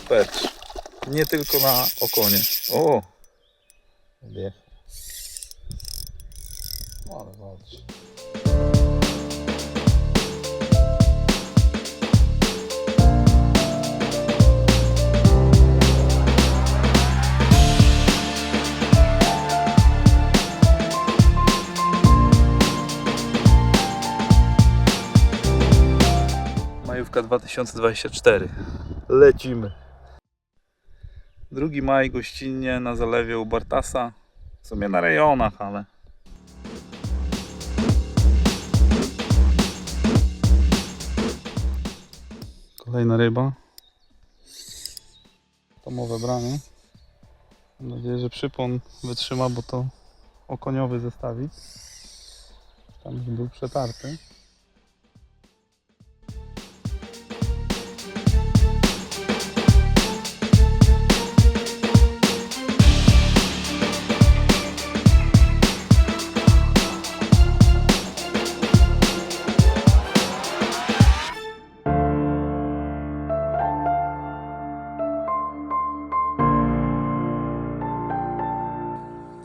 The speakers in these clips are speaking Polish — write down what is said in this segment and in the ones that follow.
percz. Nie tylko na okonie. O! Ale walczy. Majówka 2024. Lecimy. 2 maj gościnnie na zalewie u Bartasa. W sumie na rejonach, ale. Kolejna ryba. Tomowe branie. Mam nadzieję, że przypon wytrzyma, bo to okoniowy zestawić. Tam już był przetarty.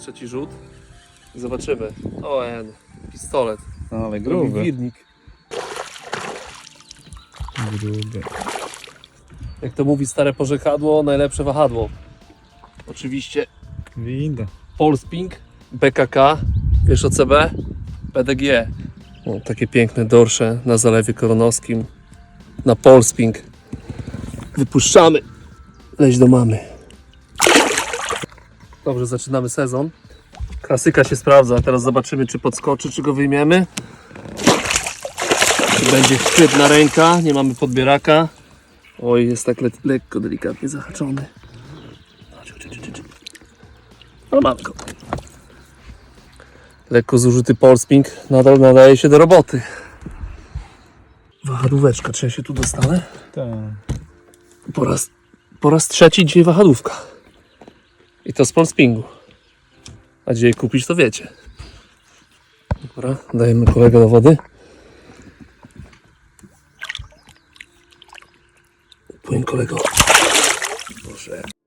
Trzeci rzut. Zobaczymy. O, en, pistolet. Ale Gruby wirnik. Gruby. Jak to mówi stare porzekadło, najlepsze wahadło. Oczywiście Winda. Polsping, BKK, wiesz OCB, PDG. O, takie piękne dorsze na zalewie koronowskim. Na Polsping. Wypuszczamy. Leź do mamy. Dobrze, zaczynamy sezon. Klasyka się sprawdza. Teraz zobaczymy, czy podskoczy, czy go wyjmiemy. Czy będzie chwytna ręka. Nie mamy podbieraka. Oj, jest tak le lekko, delikatnie zahaczony. Ale mamy go. Lekko zużyty polsping nadal nadaje się do roboty. Wahadłóweczka, czy ja się tu dostanę? Tak. Po raz, po raz trzeci dzisiaj wahadłówka. I to z polspingu. A gdzie je kupić, to wiecie. Dobra, dajemy kolegę do wody. Płyń kolego. Proszę.